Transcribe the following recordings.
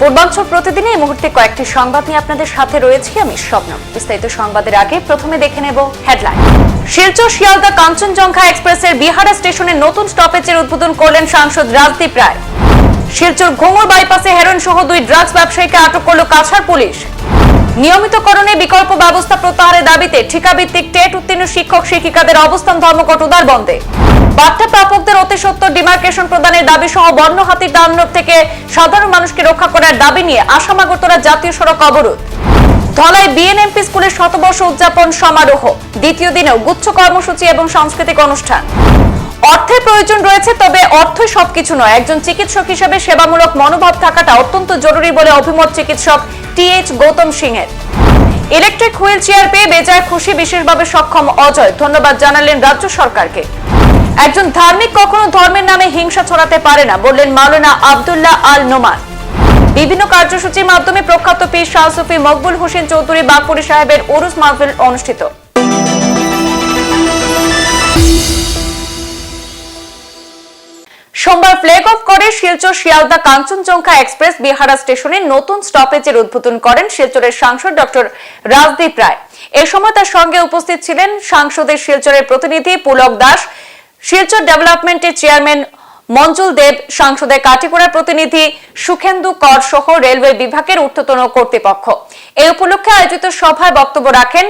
পূর্বাঞ্চল প্রতিদিনে এই মুহূর্তে কয়েকটি সংবাদ নিয়ে আপনাদের সাথে রয়েছি আমি স্বপ্নম বিস্তারিত সংবাদের আগে প্রথমে দেখে নেব হেডলাইন। শিলচর, শিয়ালদা, কাঞ্চনজঙ্ঘা এক্সপ্রেসের বিহারা স্টেশনে নতুন স্টপেজের উদ্বোধন করলেন সাংসদ রাজদীপ রায়। শিলচর ঘুঙুর বাইপাসে হেরন সহ দুই ড্রাগস ব্যবসায়ীকে আটক করল কাছাড় পুলিশ। নিয়মিতকরণে বিকল্প ব্যবস্থা প্রত্যাহারের দাবিতে ঠিকাভিত্তিক টেট উত্তীর্ণ শিক্ষক শিক্ষিকাদের অবস্থান ধর্মঘট উদার বন্ধে বার্তা প্রাপকদের অতি ডিমার্কেশন প্রদানের দাবি সহ বন্য হাতির তাণ্ডব থেকে সাধারণ মানুষকে রক্ষা করার দাবি নিয়ে আসাম আগরতলা জাতীয় সড়ক অবরোধ। ধলাই বিএনএমপি স্কুলের শতবর্ষ উদযাপন সমারোহ, দ্বিতীয় দিনেও গুচ্ছ কর্মসূচি এবং সাংস্কৃতিক অনুষ্ঠান। অর্থের প্রয়োজন রয়েছে, তবে অর্থই সবকিছু নয়। একজন চিকিৎসক হিসেবে সেবামূলক মনোভাব থাকাটা অত্যন্ত জরুরি বলে অভিমত চিকিৎসক T H Gautam Singh electric wheelchair পেয়ে বেজায় খুশি বিশেষভাবে সক্ষম অজয়। ধন্যবাদ জানালেন রাজ্য সরকারকে। একজন ধার্মিক কখনো ধর্মের নামে হিংসা ছড়াতে পারে না, বললেন মাওলানা আব্দুল্লাহ আল নোমান। বিভিন্ন কার্যসূচির মাধ্যমে প্রখ্যাত পীর শাহ সুফি মকবুল হোসেন চৌধুরী বাগপুরি সাহেবের ওরুস মাহফিল অনুষ্ঠিত। সোমবার ফ্লেগ অফ করে শিলচর শিয়ালদা কাঞ্চনজঙ্ঘা এক্সপ্রেস বিহারা স্টেশনে নতুন স্টপেজের উদ্বোধন করেন শিলচরের সাংসদ ডক্টর রাজদীপ রায়। এ সময় তার সঙ্গে উপস্থিত ছিলেন সাংসদের শিলচরের প্রতিনিধি পুলক দাস শিলচর ডেভেলপমেন্টের চেয়ারম্যান মঞ্জুল দেব, সংসদের কাটিগড়ার প্রতিনিধি সুখেন্দু কর সহ রেলওয়ে বিভাগের ঊর্ধ্বতন কর্তৃপক্ষ। এই উপলক্ষে আয়োজিত সভায় বক্তব্য রাখেন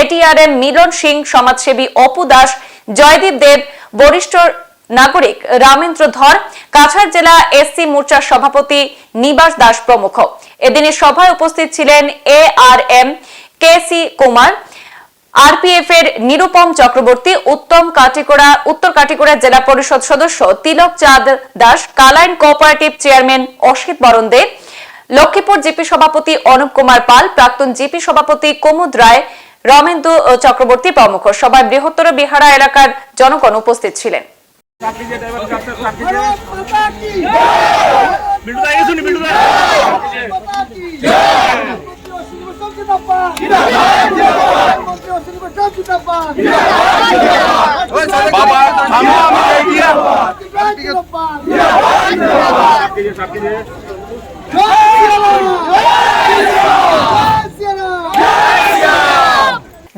এটিআরএম মিলন সিং, সমাজসেবী অপু দাস, জয়দীপ দেব, বরিষ্ঠ নাগরিক রামেন্দ্র ধর, কাছাড় জেলা এসসি মোর্চার সভাপতি নিবাস দাস প্রমুখ। এদিনের সভায় উপস্থিত ছিলেন A R M K C Kumar RPF এর নিরুপম চক্রবর্তী উত্তম কাটিকোড়া উত্তর কাটিকোড়া জেলা পরিষদ সদস্য তিলক চাঁদ দাস কালাইন কোঅপারেটিভ চেয়ারম্যান অসিত বরণ দে লক্ষ্মীপুর জিপি সভাপতি অনুপ কুমার পাল প্রাক্তন জিপি সভাপতি কুমুদ রায় রমেন্দু চক্রবর্তী প্রমুখ। সভায় বৃহত্তর বিহারা এলাকার জনগণ উপস্থিত ছিলেন। বাবা থামো আমাকে জিন্দাবাদ জিন্দাবাদ জিন্দাবাদ জিন্দাবাদ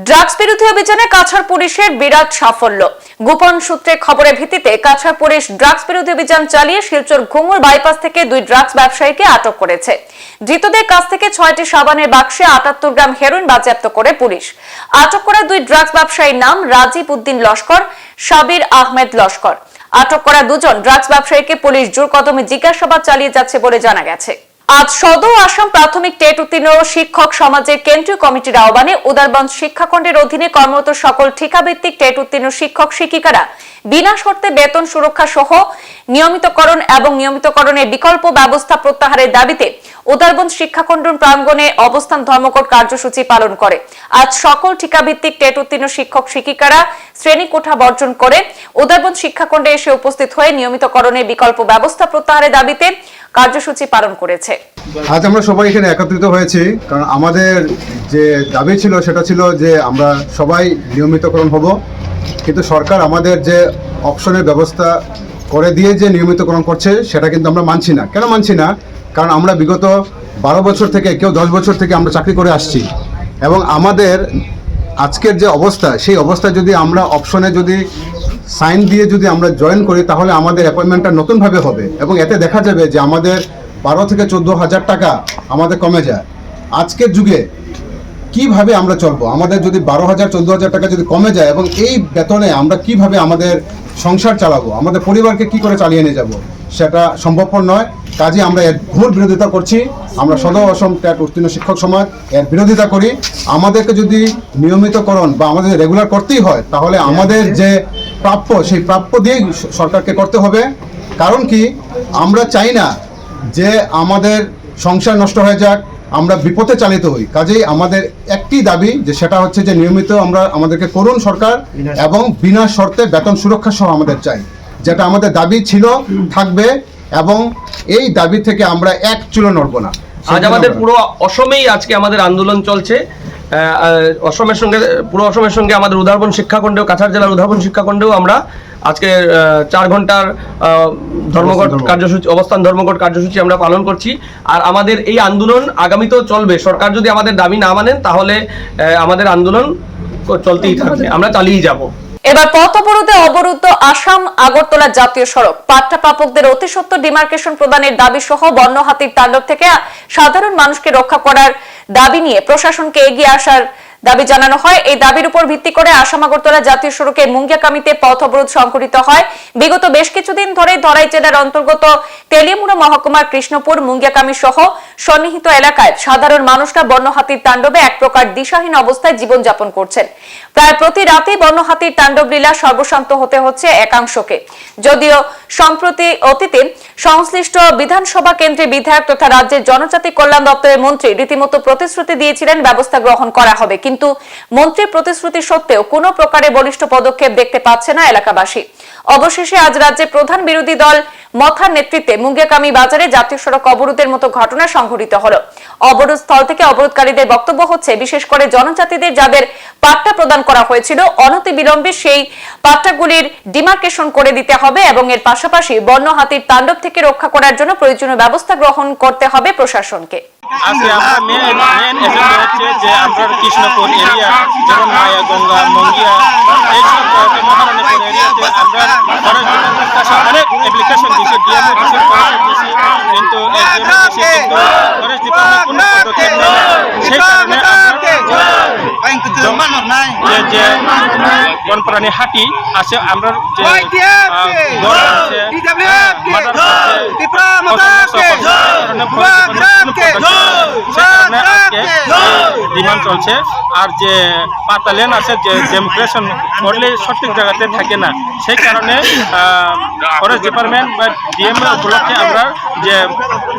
ড্রাগস বিরোধী অভিযানে কাছাড় পুলিশের বিরাট সাফল্য। গোপন সূত্রে খবরের ভিত্তিতে কাছাড় পুলিশ ড্রাগস বিরোধী অভিযান চালিয়ে শিলচর ঘুঙুর বাইপাস থেকে দুই ড্রাগস ব্যবসায়ীকে আটক করেছে। ধৃতদের কাছ থেকে ছয়টি সাবানের বাক্সে আটাত্তর গ্রাম হেরোইন বাজেয়াপ্ত করে পুলিশ। আটক করা দুই ড্রাগস ব্যবসায়ীর নাম রাজীব উদ্দিন লস্কর, সাবির আহমেদ লস্কর। আটক করা দুজন ড্রাগস ব্যবসায়ীকে পুলিশ জোর কদমে জিজ্ঞাসাবাদ চালিয়ে যাচ্ছে বলে জানা গেছে। আজ সদর আসাম প্রাথমিক টেট উত্তীর্ণ শিক্ষক সমাজের কেন্দ্রীয় কমিটির আহ্বানে উদারবন্দ শিক্ষাখণ্ডের অধীনে কর্মরত সকল ঠিকাভিত্তিক টেট উত্তীর্ণ শিক্ষক শিক্ষিকারা বিনা শর্তে বেতন সুরক্ষা সহ নিয়মিতকরণ এবং নিয়মিতকরণের বিকল্প ব্যবস্থা প্রত্যাহারের দাবিতে উদারবন্দ শিক্ষাখণ্ড প্রাঙ্গণে অবস্থান ধর্মঘট কার্যসূচি পালন করে। আজ সকল ঠিকাভিত্তিক টেট উত্তীর্ণ শিক্ষক শিক্ষিকারা শ্রেণি কোঠা বর্জন করে উদারবন্দ শিক্ষাখণ্ডে এসে উপস্থিত হয়ে নিয়মিতকরণের বিকল্প ব্যবস্থা প্রত্যাহারের দাবিতে কার্যসূচি পালন করেছে। আজ আমরা সবাই এখানে একত্রিত হয়েছি, কারণ আমাদের যে দাবি ছিল সেটা ছিল যে আমরা সবাই নিয়মিতকরণ হব। কিন্তু সরকার আমাদের যে অপশনের ব্যবস্থা করে দিয়ে যে নিয়মিতকরণ করছে, সেটা কিন্তু আমরা মানছি না। কেন মানছি না? কারণ আমরা বিগত বারো বছর থেকে, কেউ দশ বছর থেকে আমরা চাকরি করে আসছি। এবং আমাদের আজকের যে অবস্থা, সেই অবস্থায় যদি আমরা অপশনে যদি সাইন দিয়ে যদি আমরা জয়েন করি, তাহলে আমাদের অ্যাপয়েন্টমেন্টটা নতুনভাবে হবে এবং এতে দেখা যাবে যে আমাদের বারো থেকে চোদ্দ হাজার টাকা আমাদের কমে যায়। আজকের যুগে কীভাবে আমরা চলবো? আমাদের যদি বারো হাজার, চোদ্দ হাজার টাকা যদি কমে যায় এবং এই বেতনে আমরা কীভাবে আমাদের সংসার চালাবো? আমাদের পরিবারকে কি করে চালিয়ে নিয়ে যাব? সেটা সম্ভবপর নয়। কাজে, আমরা এর ঘোর বিরোধিতা করছি। আমরা সদর অসম ট্যাট উত্তীর্ণ শিক্ষক সমাজ এর বিরোধিতা করি। আমাদেরকে যদি নিয়মিতকরণ বা আমাদের রেগুলার করতেই হয়, তাহলে আমাদের যে প্রাপ্য, সেই প্রাপ্য দিয়েই সরকারকে করতে হবে। কারণ কি? আমরা চাই না যে আমাদের সংসার নষ্ট হয়ে যাক, আমরা বিপথে চালিত হই। কাজেই আমাদের একটি দাবি যে সেটা হচ্ছে যে নিয়মিত আমরা আমাদেরকে করুন সরকার এবং বিনা শর্তে বেতন সুরক্ষা সহ আমাদের চাই। যেটা আমাদের দাবি ছিল থাকবে এবং এই দাবি থেকে আমরা এক চুলো নড়বো না। আজ আমাদের পুরো অসমেই আজকে আমাদের আন্দোলন চলছে। অসমের সঙ্গে পুরো অসমের সঙ্গে আমাদের উদাহরণ শিক্ষাখণ্ডেও কাছাড় জেলার উদাহরণ শিক্ষাখণ্ডেও আমরা আজকে চার ঘণ্টার ধর্মঘট ধর্মঘট। কার্যসূচি অবস্থান ধর্মঘট কার্যসূচি আমরা পালন করছি। আর আমাদের এই আন্দোলন আগামীতেও চলবে। সরকার যদি আমাদের দাবি না মানেন তাহলে আমাদের আন্দোলন চলতেই থাকবে। আমরা চালিয়ে যাব। এবার পথ অবরোধে অবরুদ্ধ আসাম আগরতলা জাতীয় সড়ক। পাট্টা প্রাপকদের অতি সত্য ডিমার্কেশন প্রদানের দাবি সহ বন্য হাতির তাণ্ডব থেকে সাধারণ মানুষকে রক্ষা করার দাবি নিয়ে প্রশাসনকে এগিয়ে আসার দাবি জানানো হয়। এই দাবির উপর ভিত্তি করে আসাম আগরতলা জাতীয় সড়কের মুঙ্গিয়াকামিতে পথ অবরোধ সংঘটিত হয়। বিগত বেশ কিছুদিন ধরে ধরাই জেলার অন্তর্গত তেলিয়ামুড়া মহকুমার কৃষ্ণপুর মুঙ্গিয়াকামি সহ সন্নিহিত এলাকায় সাধারণ মানুষরা বন্য হাতির তাণ্ডবে এক প্রকার দিশাহীন অবস্থায় জীবনযাপন করছেন। প্রায় প্রতি রাতে বন্য হাতির তাণ্ডব লীলা সর্বশান্ত হতে হচ্ছে একাংশকে। যদিও সম্প্রতি অতীতে সংশ্লিষ্ট বিধানসভা কেন্দ্রে বিধায়ক তথা রাজ্যের জনজাতি কল্যাণ দপ্তরের মন্ত্রী রীতিমতো প্রতিশ্রুতি দিয়েছিলেন, ব্যবস্থা গ্রহণ করা হবে। কিন্তু মন্ত্রীর প্রতিশ্রুতি সত্ত্বেও কোনো প্রকারে বলিষ্ঠ পদক্ষেপ দেখতে পাচ্ছে না এলাকাবাসী। অবশেষে আজ রাজ্যে প্রধান বিরোধী দল মথার নেতৃত্বে মুঙ্গিয়াকামি বাজারে জাতীয় সড়ক অবরোধের মতো ঘটনা সংঘটিত হলো। অবরোধ স্থল থেকে অবরোধকারীদের বক্তব্য হচ্ছে, বিশেষ করে জনজাতিদের যাদের পাট্টা প্রদান করা হয়েছিল অনতি বিলম্বে সেই পাট্টাগুলির ডিমার্কেশন করে দিতে হবে এবং এর পাশাপাশি বন্য হাতির তাণ্ডব থেকে রক্ষা করার জন্য প্রয়োজনীয় ব্যবস্থা গ্রহণ করতে হবে প্রশাসনকে। আজকে আমরা মেন মেন এজেন্ডা হচ্ছে যে আমরা কৃষ্ণপুর এরিয়া, যেমন মায়া, গঙ্গা, মঙ্গিয়া, এইসব মহারানীপুর এরিয়াতে আমরা অনেক অ্যাপ্লিকেশন দিয়েছি ডিএমও দিয়েছি ফরেস্ট দিয়েছি কিন্তু ডিএমও দিয়েছি কিন্তু ফরেস্ট ডিপার্টমেন্ট কোনো পদক্ষেপ নেয় সেই কারণে বনপ্রাণী হাতি আছে আমরা যে আছে ডিমান্ড চলছে। আর যে পাতালেন আছে যে ডেমোক্রেশন করলে সঠিক জায়গাতে থাকে না। সেই কারণে ফরেস্ট ডিপার্টমেন্ট বা ডিএমএ উপলক্ষে আমরা যে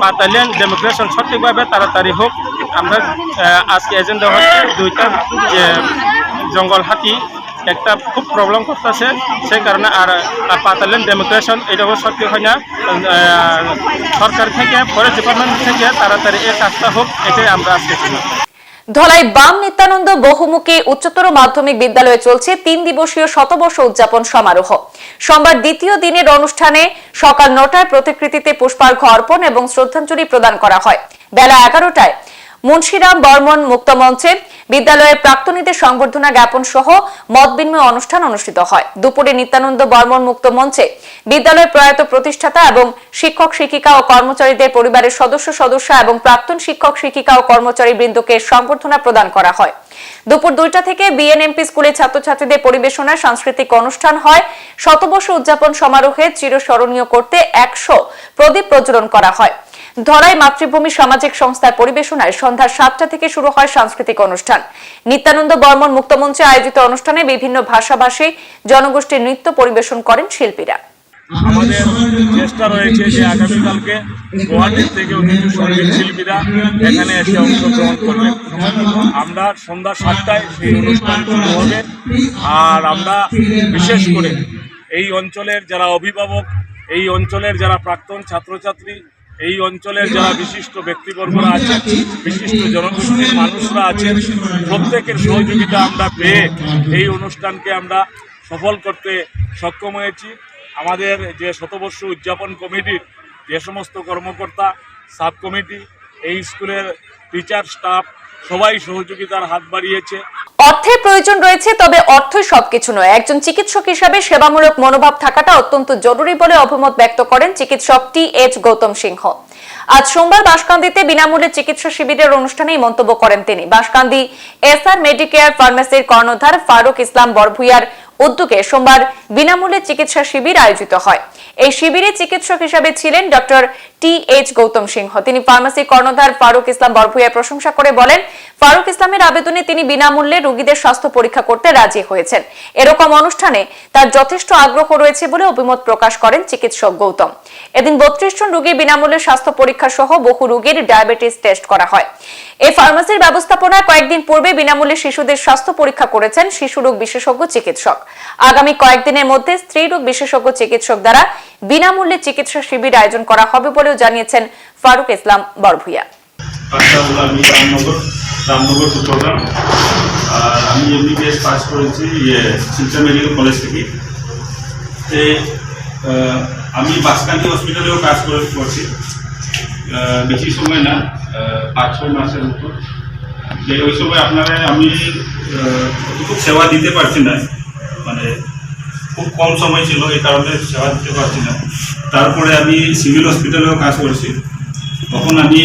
পাতালেন ডেমোক্রেশন সঠিকভাবে তাড়াতাড়ি হোক আমরা আজকে এজেন্ডা হচ্ছে দুইটা যে জঙ্গল হাতি একটা খুব প্রবলেম করতেছে, সেই কারণে আর পাতালেন ডেমোক্রেশন এটাও সত্যি হয় না। সরকার থেকে ফরেস্ট ডিপার্টমেন্ট থেকে তাড়াতাড়ি এই কাজটা হোক, এটাই আমরা আজকে ধলাই বাম নিত্যানন্দ বহুমুখী উচ্চতর মাধ্যমিক বিদ্যালয়ে চলছে তিন দিবসীয় শতবর্ষ উদযাপন সমারোহ। সোমবার দ্বিতীয় দিনের অনুষ্ঠানে সকাল নটায় প্রতিকৃতিতে পুষ্পার্ঘ অর্পণ এবং শ্রদ্ধাঞ্জলি প্রদান করা হয়। বেলা এগারোটায় মুন্সিরাম বর্মন মুক্ত মঞ্চে বিদ্যালয়ের প্রাক্তনীদের সংবর্ধনা জ্ঞাপন সহ মত বিনিময় অনুষ্ঠান অনুষ্ঠিত হয়। দুপুরে নিত্যানন্দ বর্মন মুক্ত মঞ্চে বিদ্যালয়ের প্রয়াত প্রতিষ্ঠাতা এবং শিক্ষক শিক্ষিকা ও কর্মচারীদের পরিবারের সদস্য সদস্য এবং প্রাক্তন শিক্ষক শিক্ষিকা ও কর্মচারী বৃন্দকে সংবর্ধনা প্রদান করা হয়। দুপুর দুইটা থেকে বিএনএমপি স্কুলের ছাত্রছাত্রীদের পরিবেশনায় সাংস্কৃতিক অনুষ্ঠান হয়। শতবর্ষ উদযাপন সমারোহে চিরস্মরণীয় করতে একশো প্রদীপ প্রজ্বলন করা হয়। ধরাই মাতৃভূমি সামাজিক সংস্থার পরিবেশনায় সন্ধ্যা সাতটা থেকে শুরু হয় সাংস্কৃতিক অনুষ্ঠান। নিত্যানন্দ বর্মন মুক্তমঞ্চে আয়োজিত অনুষ্ঠানে বিভিন্ন ভাষাভাষী জনগোষ্ঠীর নৃত্য পরিবেশন করেন শিল্পীরা। আমাদের চেষ্টা রয়েছে যে আগামীকালকে গুয়াহাটির থেকে কিছু সংগীত শিল্পীরা এখানে এসে অংশগ্রহণ আমরা সন্ধ্যা সাতটায় সেই অনুষ্ঠান শুরু হবে। আর আমরা বিশেষ করে এই অঞ্চলের যারা অভিভাবক, এই অঞ্চলের যারা প্রাক্তন ছাত্রছাত্রী এই অঞ্চলের যারা বিশিষ্ট ব্যক্তিবর্গরা আছেন, বিশিষ্ট জনগোষ্ঠীর মানুষরা আছেন, প্রত্যেকের সহযোগিতা আমরা পেয়ে এই অনুষ্ঠানকে আমরা সফল করতে সক্ষম হয়েছি। আমাদের যে শতবর্ষ উদযাপন কমিটির যে সমস্ত কর্মকর্তা, সাব কমিটি, এই স্কুলের টিচার, স্টাফ সবাই সহযোগিতার হাত বাড়িয়েছে। অর্থের প্রয়োজন রয়েছে, তবে অর্থ সবকিছু নয়। একজন চিকিৎসক হিসাবে সেবামূলক মনোভাব থাকাটা অত্যন্ত জরুরি বলে অভিমত ব্যক্ত করেন চিকিৎসক টি এইচ গৌতম সিংহ। আজ সোমবার বাসকান্দিতে বিনামূল্যে চিকিৎসা শিবিরের অনুষ্ঠানে মন্তব্য করেন তিনি। বাসকান্দি এসআর মেডিকেয়ার ফার্মেসির কর্ণধার ফারুক ইসলাম বরভুইয়ার উদ্যোগে সোমবার বিনামূল্যে চিকিৎসা শিবির আয়োজিত হয়। এই শিবিরে চিকিৎসক হিসাবে ছিলেন doctor T H Gautam Singha. তিনি ফার্মাসি কর্ণধার ফারুক ইসলাম বরভুইয়ার প্রশংসা করে বলেন, ফারুক ইসলামের আবেদনে তিনি বিনামূল্যে রোগীদের স্বাস্থ্য পরীক্ষা করতে রাজি হয়েছেন। এরকম অনুষ্ঠানে তার যথেষ্ট আগ্রহ রয়েছে বলে অভিমত প্রকাশ করেন চিকিৎসক গৌতম। এদিন বত্রিশ জন রোগীর বিনামূল্যে স্বাস্থ্য পরীক্ষা সহ বহু রোগীর ডায়াবেটিস টেস্ট করা হয়। এই ফার্মাসির ব্যবস্থাপনায় কয়েকদিন পূর্বে বিনামূল্যে শিশুদের স্বাস্থ্য পরীক্ষা করেছেন শিশু রোগ বিশেষজ্ঞ চিকিৎসক। আগামী কয়েকদিনের মধ্যে স্ত্রী রোগ বিশেষজ্ঞ চিকিৎসক দ্বারা বিনামূল্যে চিকিৎসা শিবির আয়োজন করা হবে বলেও জানিয়েছেন ফারুক ইসলাম বরভুইয়া। রামনগর চট্টগ্রাম আর আমি এমবিবিএস পাস করেছি ইয়ে শিলচর মেডিকেল কলেজ থেকে। তে আমি বাসকান্দি হসপিটালেও কাজ করে করছি বেশি সময় না পাঁচ ছয় মাসের মতো। যে ওই সময় আপনারা আমি সেবা দিতে পারছি না। মানে খুব কম সময় ছিল এই কারণে সেবা দিতে পারছি না। তারপরে আমি সিভিল হসপিটালেও কাজ করছি। তখন আমি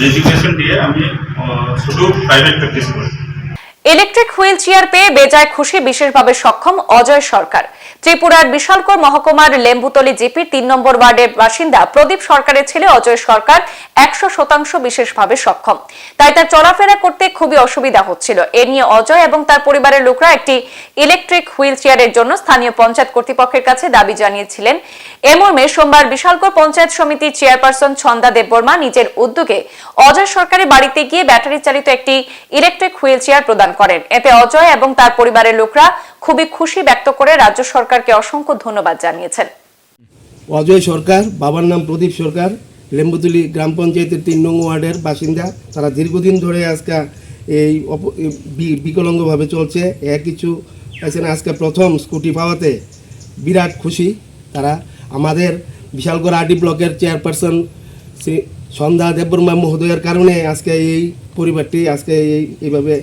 রেজিগনেশন দিয়ে আমি আহ, শুধু প্রাইভেট প্র্যাকটিস করি ইলেকট্রিক হুইল চেয়ার পেয়ে বেজায় খুশি বিশেষভাবে সক্ষম অজয় সরকার। ত্রিপুরার বিশালকর মহকুমার লেম্বুতলি জিপির তিন নম্বর ওয়ার্ডের বাসিন্দা প্রদীপ সরকারের ছেলে অজয় সরকার একশো শতাংশ বিশেষভাবে সক্ষম। তাই তার চলাফেরা করতে খুবই অসুবিধা হচ্ছিল। এ নিয়ে অজয় এবং তার পরিবারের লোকরা একটি ইলেকট্রিক হুইল চেয়ারের জন্য স্থানীয় পঞ্চায়েত কর্তৃপক্ষের কাছে দাবি জানিয়েছিলেন। এ মর্মে সোমবার বিশালকর পঞ্চায়েত সমিতির চেয়ারপারসন ছন্দা দেববর্মা নিজের উদ্যোগে অজয় সরকারের বাড়িতে গিয়ে ব্যাটারি চালিত একটি ইলেকট্রিক হুইল চেয়ার প্রদান করেন। এতে অজয় এবং তার পরিবারের লোকরা খুবই খুশি ব্যক্ত করে রাজ্য সরকারকে অসংখ্য ধন্যবাদ জানিয়েছেন। অজয় সরকার, বাবার নাম প্রদীপ সরকার, লেম্বুতুলি গ্রাম পঞ্চায়েতের তিন নং ওয়ার্ডের বাসিন্দা। তারা দীর্ঘদিন ধরে আজকে এই বিকলাঙ্গভাবে চলছে। এ কিছু এখানে আজকে প্রথম স্কুটি পাওয়াতে বিরাট খুশি তারা। আমাদের বিশালগড় আরডি ব্লকের চেয়ারপারসন শ্রী সন্ধ্যা দেববর্মা মহোদয়ের কারণে আজকে এই পরিবারটি, আজকে এই, এইভাবে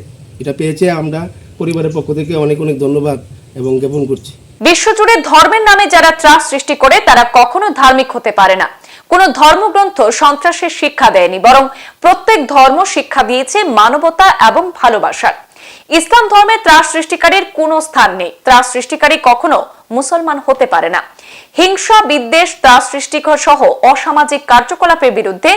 এটা পেয়েছে আমরা পরিবারের পক্ষ থেকে অনেক অনেক ধন্যবাদ এবং জ্ঞাপন করছি। বিশ্বজুড়ে ধর্মের নামে যারা ত্রাস সৃষ্টি করে, তারা কখনো ধার্মিক হতে পারে না। কোন ধর্মগ্রন্থ সন্ত্রাসের শিক্ষা দেয়নি, বরং প্রত্যেক ধর্ম শিক্ষা দিয়েছে মানবতা এবং ভালোবাসার। ইসলাম ধর্মে ত্রাস সৃষ্টিকারীর কোনো স্থান নেই। ত্রাস সৃষ্টিকারী কখনো মুসলমান হতে পারে না। হিংসা, বিদ্বেষ, ত্রাস সৃষ্টিকর সহ অসামাজিক কার্যকলাপের বিরুদ্ধে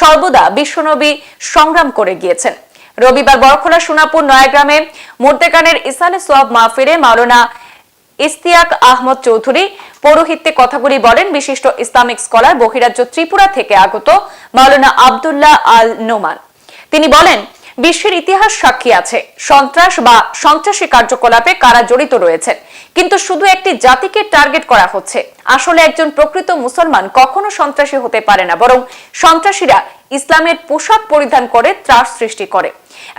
সর্বদা বিশ্বনবী সংগ্রাম করে গিয়েছেন। রবিবার বড়খোলা সোনাপুর নয়াগ্রামে মুর্দেগানের ইসানে সোয়াব মাহফিরে মাওলানা ইস্তিয়াক আহমদ চৌধুরী পৌরোহিত্যে কথাগুলি বলেন। বিশিষ্ট ইসলামিক স্কলার বহিরাজ্য ত্রিপুরা থেকে আগত মাওলানা আবদুল্লাহ আল নোমান। তিনি বলেন, বিশ্বের ইতিহাস সাক্ষী আছে। সন্ত্রাস বা সন্ত্রাসী কার্যকলাপে কারা জড়িত রয়েছেন। কিন্তু শুধু একটি জাতিকে টার্গেট করা হচ্ছে। আসলে একজন প্রকৃত মুসলমান কখনো সন্ত্রাসী হতে পারে না, বরং সন্ত্রাসীরা ইসলামের পোশাক পরিধান করে ত্রাস সৃষ্টি করে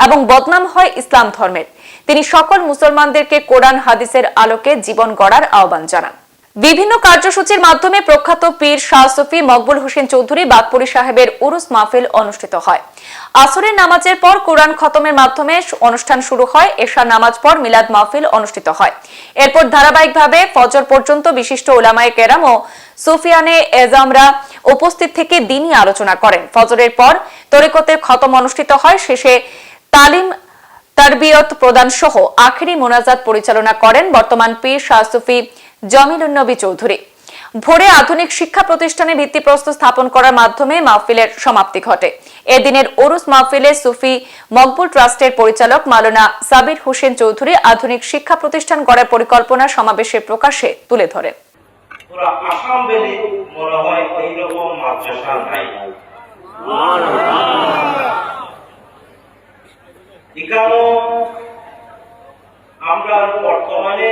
এবং বদনাম হয় ইসলাম ধর্মের। তিনি সকল মুসলমানদেরকে কোরআন, হাদিসের আলোকে জীবন গড়ার আহ্বান জানান। বিভিন্ন কার্যসূচির মাধ্যমে প্রখ্যাত পীর শাহ সফি মকবুল হোসেন চৌধুরী বাগপুরি সাহেবের উরুস মাহফিল অনুষ্ঠিত হয়। আসরের নামাজের পর কোরআন খতমের মাধ্যমে অনুষ্ঠান শুরু হয়। এশার নামাজ পর মিলাদ মাহফিল অনুষ্ঠিত হয়। এরপর ধারাবাহিকভাবে ফজর পর্যন্ত বিশিষ্ট ওলামায়ে কেরাম ও সুফিয়ানে এজামরা উপস্থিত থেকে দিনই আলোচনা করেন। ফজরের পর তরিকতের খতম অনুষ্ঠিত হয়। শেষে তালিম, তারবিয়ত প্রদান সহ আখেরি মোনাজাত পরিচালনা করেন বর্তমান পীর শাহ সুফি জমিলুন্নবী চৌধুরী। ভোরে আধুনিক শিক্ষা প্রতিষ্ঠানে ভিত্তিপ্রস্তর স্থাপন করার মাধ্যমে মাহফিলের সমাপ্তি ঘটে। এদিনের ওরুস মাহফিলে সুফি মকবুল ট্রাস্টের পরিচালক মালানা সাবির হোসেন চৌধুরী আধুনিক শিক্ষা প্রতিষ্ঠান গড়ার পরিকল্পনা সমাবেশে প্রকাশে তুলে ধরেন আমরা বর্তমানে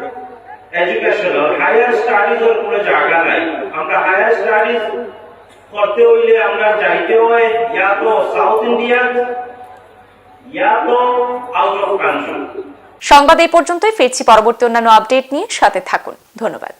হায়ার স্টাডিজের কোনো জায়গা নাই। আমরা হায়ার স্টাডিজ করতে হইলে আমরা যাইতে হয় ইয়া তো সাউথ ইন্ডিয়া ইয়া তো আউট অফ কান্ট্রি সংবাদ এই পর্যন্তই। ফিরছি পরবর্তী অন্যান্য আপডেট নিয়ে। সাথে থাকুন। ধন্যবাদ।